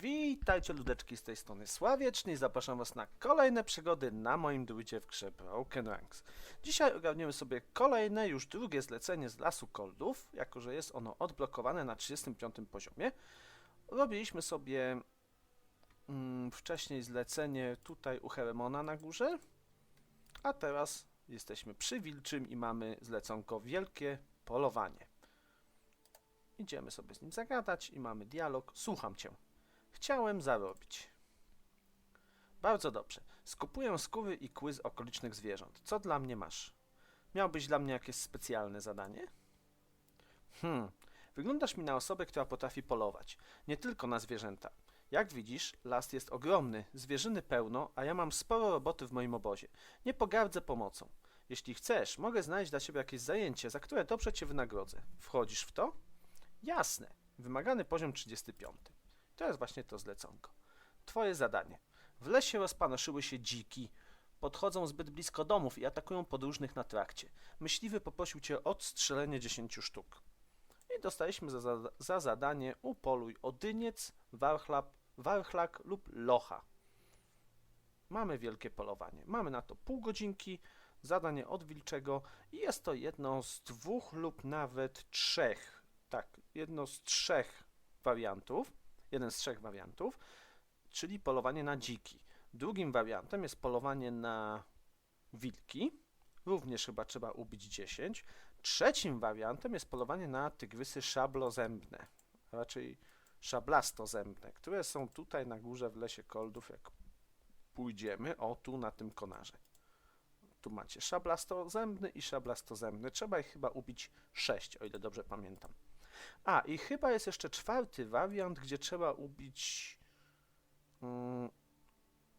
Witajcie ludeczki z tej strony Sławieczni i zapraszam was na kolejne przygody na moim druidzie w grze Broken Ranks. Dzisiaj ogarniemy sobie kolejne, już drugie zlecenie z Lasu Koldów, jako że jest ono odblokowane na 35 poziomie. Robiliśmy sobie mm, wcześniej zlecenie tutaj u Heremona na górze, a teraz jesteśmy przy Wilczym i mamy zleconko Wielkie Polowanie. Idziemy sobie z nim zagadać i mamy dialog. Słucham cię. Chciałem zarobić. Bardzo dobrze. Skupuję skóry i kły z okolicznych zwierząt. Co dla mnie masz? Miałbyś dla mnie jakieś specjalne zadanie? Hmm. Wyglądasz mi na osobę, która potrafi polować. Nie tylko na zwierzęta. Jak widzisz, las jest ogromny, zwierzyny pełno, a ja mam sporo roboty w moim obozie. Nie pogardzę pomocą. Jeśli chcesz, mogę znaleźć dla ciebie jakieś zajęcie, za które dobrze cię wynagrodzę. Wchodzisz w to? Jasne. Wymagany poziom 35. To jest właśnie to zleconko. Twoje zadanie. W lesie rozpanoszyły się dziki. Podchodzą zbyt blisko domów i atakują podróżnych na trakcie. Myśliwy poprosił cię o odstrzelenie 10 sztuk. I dostaliśmy za, za, za zadanie upoluj odyniec, warchlap, warchlak lub locha. Mamy wielkie polowanie. Mamy na to pół godzinki, zadanie od wilczego i jest to jedno z dwóch lub nawet trzech, tak, jedno z trzech wariantów, jeden z trzech wariantów, czyli polowanie na dziki. Drugim wariantem jest polowanie na wilki, również chyba trzeba ubić 10. Trzecim wariantem jest polowanie na tygrysy szablozębne, a raczej szablastozębne, które są tutaj na górze w lesie koldów, jak pójdziemy, o tu na tym konarze. Tu macie szablastozębny i szablastozębny. Trzeba ich chyba ubić 6, o ile dobrze pamiętam. A, i chyba jest jeszcze czwarty wariant, gdzie trzeba ubić mm,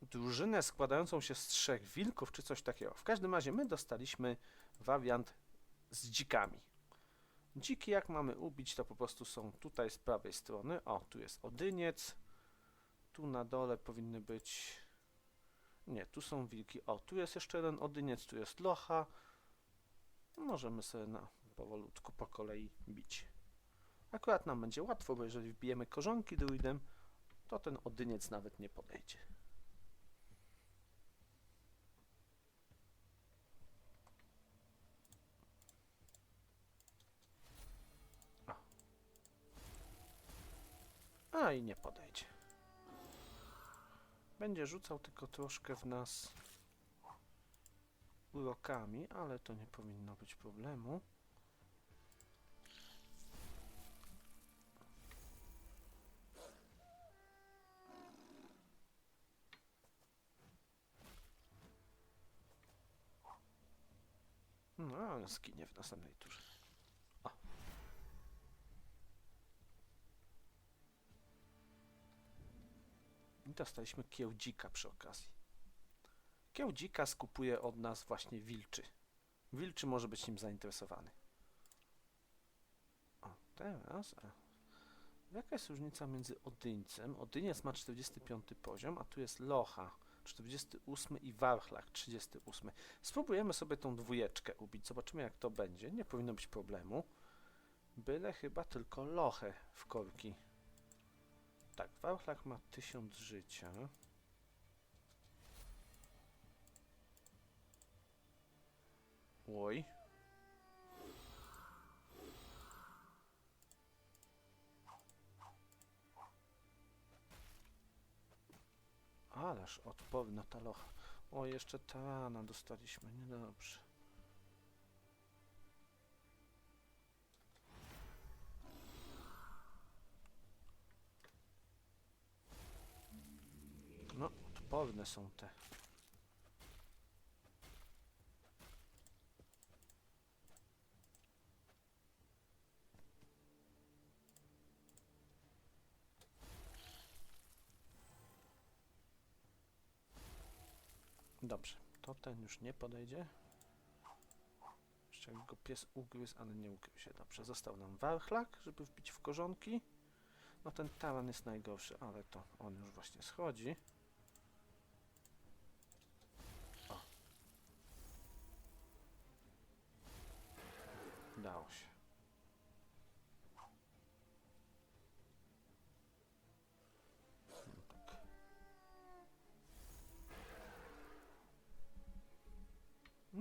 drużynę składającą się z trzech wilków, czy coś takiego. W każdym razie my dostaliśmy wariant z dzikami. Dziki jak mamy ubić, to po prostu są tutaj z prawej strony. O, tu jest odyniec. Tu na dole powinny być... Nie, tu są wilki. O, tu jest jeszcze jeden odyniec, tu jest locha. Możemy sobie na powolutku po kolei bić. Akurat nam będzie łatwo, bo jeżeli wbijemy korzonki druidem, to ten odyniec nawet nie podejdzie. O. A i nie podejdzie. Będzie rzucał tylko troszkę w nas urokami, ale to nie powinno być problemu. Zginie w następnej turze. O. I dostaliśmy kiełdzika przy okazji. Kiełdzika skupuje od nas właśnie wilczy. Wilczy może być nim zainteresowany. O, teraz... A. Jaka jest różnica między odyńcem? Odyniec ma 45 poziom, a tu jest locha. 48 i warchlak 38. Spróbujemy sobie tą dwójeczkę ubić, zobaczymy jak to będzie. Nie powinno być problemu. Byle chyba tylko lochę w korki. Tak, warchlak ma 1000 życia. Oj. Ależ odporna ta locha. O, jeszcze tarana dostaliśmy, niedobrze. No, odporne są te. Dobrze, to ten już nie podejdzie. Jeszcze go pies ugryzł, ale nie ukrył się. Dobrze, został nam warchlak, żeby wbić w korzonki. No ten taran jest najgorszy, ale to on już właśnie schodzi. O. Dało się.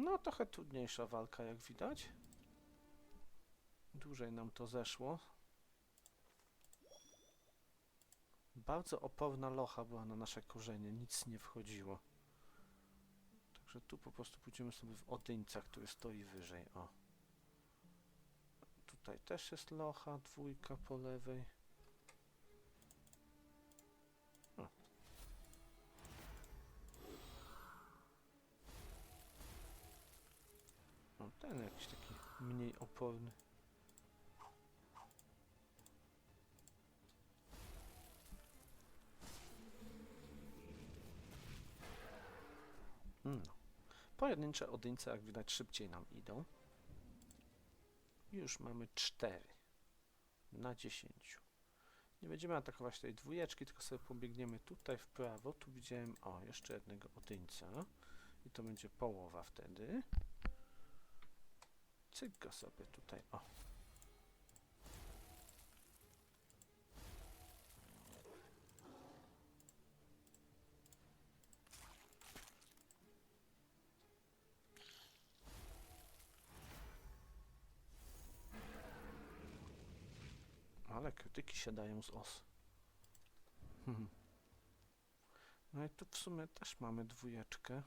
No, trochę trudniejsza walka, jak widać. Dłużej nam to zeszło. Bardzo oporna locha była na nasze korzenie, nic nie wchodziło. Także tu po prostu pójdziemy sobie w odyńca, który stoi wyżej. O. Tutaj też jest locha, dwójka po lewej. Ten jakiś taki mniej oporny. No. Pojedyncze odyńce, jak widać, szybciej nam idą. Już mamy 4 na 10. Nie będziemy atakować tej dwójeczki, tylko sobie pobiegniemy tutaj w prawo. Tu widziałem, o, jeszcze jednego odyńca. I to będzie połowa wtedy. Cyk go sobie tutaj, o. Ale krytyki się dają z os. No i tu w sumie też mamy dwójeczkę.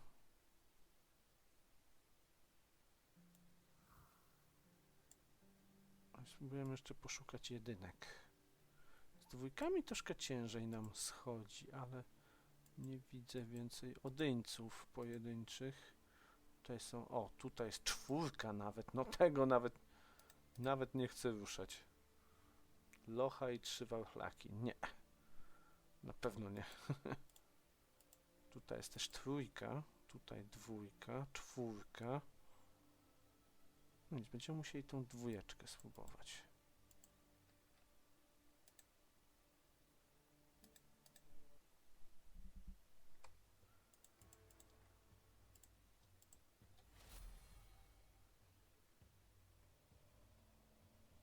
Spróbujemy jeszcze poszukać jedynek. Z dwójkami troszkę ciężej nam schodzi, ale nie widzę więcej odyńców pojedynczych. Tutaj są, o, tutaj jest czwórka nawet, no tego nawet, nawet nie chcę ruszać. Locha i trzy warchlaki. Nie. Na pewno nie. tutaj jest też trójka. Tutaj dwójka, czwórka. No nic, będziemy musieli tą dwójeczkę spróbować.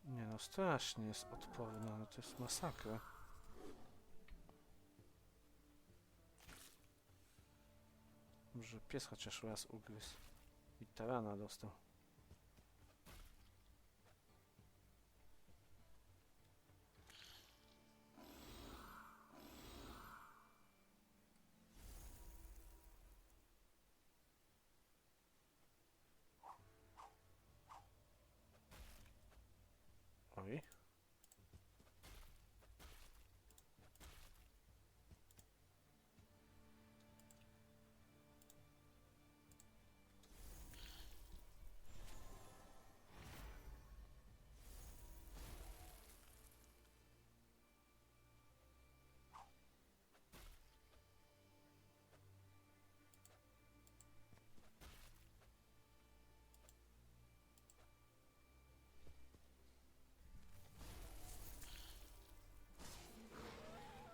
Nie no, strasznie jest odporna, no to jest masakra. Może pies chociaż raz ugryzł. I tarana dostał. Oj.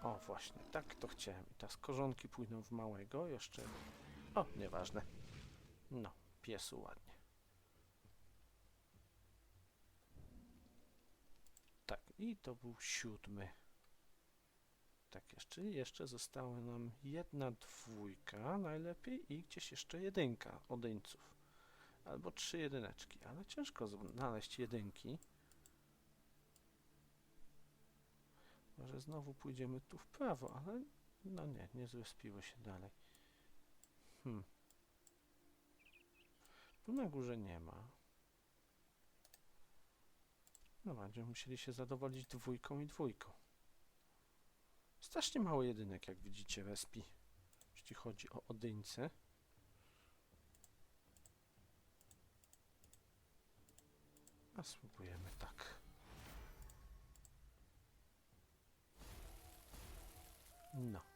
O, właśnie, tak to chciałem. I teraz korzonki pójdą w małego, jeszcze... O, nieważne. No, piesu ładnie. Tak, i to był siódmy. Tak, jeszcze, jeszcze została nam jedna dwójka najlepiej i gdzieś jeszcze jedynka odyńców. Albo trzy jedyneczki, ale ciężko znaleźć jedynki. Może znowu pójdziemy tu w prawo, ale no nie, nie zrespiło się dalej. Hmm. Tu na górze nie ma. No będziemy musieli się zadowolić dwójką i dwójką. Strasznie mało jedynek, jak widzicie, respi, jeśli chodzi o odyńce. A spróbujemy tak. No.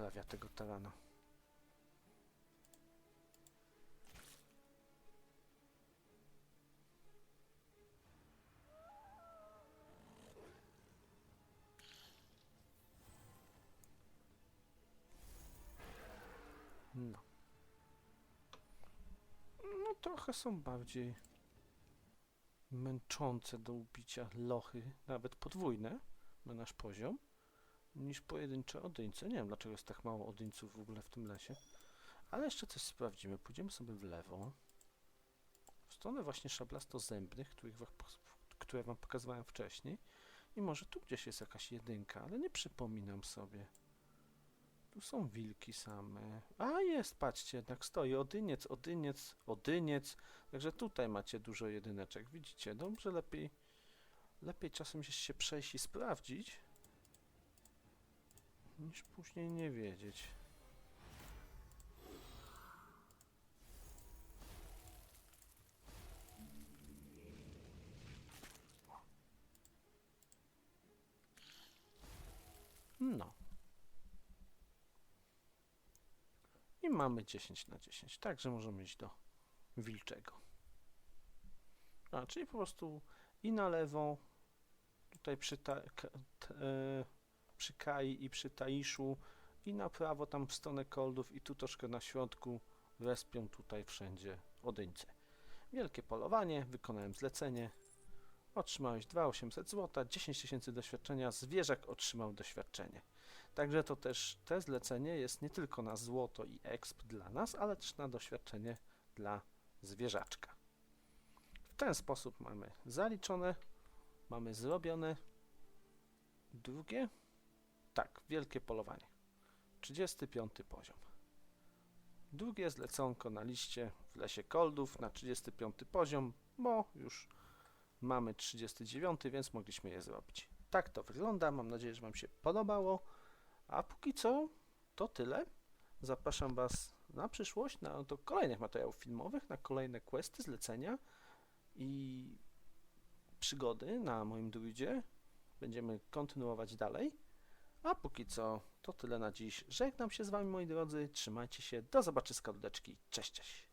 Naprawia tego terenu. No. No trochę są bardziej męczące do ubicia lochy, nawet podwójne na nasz poziom, niż pojedyncze odyńce. Nie wiem dlaczego jest tak mało odyńców w ogóle w tym lesie. Ale jeszcze coś sprawdzimy. Pójdziemy sobie w lewo. W stronę właśnie szablastozębnych, których które wam pokazywałem wcześniej. I może tu gdzieś jest jakaś jedynka, ale nie przypominam sobie. Tu są wilki same. A jest, patrzcie, jednak stoi odyniec, odyniec, odyniec. Także tutaj macie dużo jedyneczek. Widzicie, dobrze, lepiej, lepiej czasem się przejść i sprawdzić, niż później nie wiedzieć. No. I mamy 10 na 10, także możemy iść do wilczego. A, czyli po prostu i na lewo, tutaj przy, ta, k, t, e, przy Kai i przy Taiszu, i na prawo tam w stronę Koldów i tu troszkę na środku respią tutaj wszędzie odyńce. Wielkie polowanie, wykonałem zlecenie, otrzymałeś 2800 zł, 10 tysięcy doświadczenia, zwierzak otrzymał doświadczenie. Także to też te zlecenie jest nie tylko na złoto i exp dla nas, ale też na doświadczenie dla zwierzaczka. W ten sposób mamy zaliczone, mamy zrobione. Drugie, tak, wielkie polowanie. 35 poziom. Drugie zleconko na liście w lesie koldów na 35 poziom, bo już mamy 39, więc mogliśmy je zrobić. Tak to wygląda. Mam nadzieję, że Wam się podobało. A póki co to tyle. Zapraszam Was na przyszłość, na, do kolejnych materiałów filmowych, na kolejne questy, zlecenia i przygody na moim druidzie. Będziemy kontynuować dalej. A póki co to tyle na dziś. Żegnam się z Wami moi drodzy. Trzymajcie się. Do zobaczyska ludeczki. Cześć, cześć.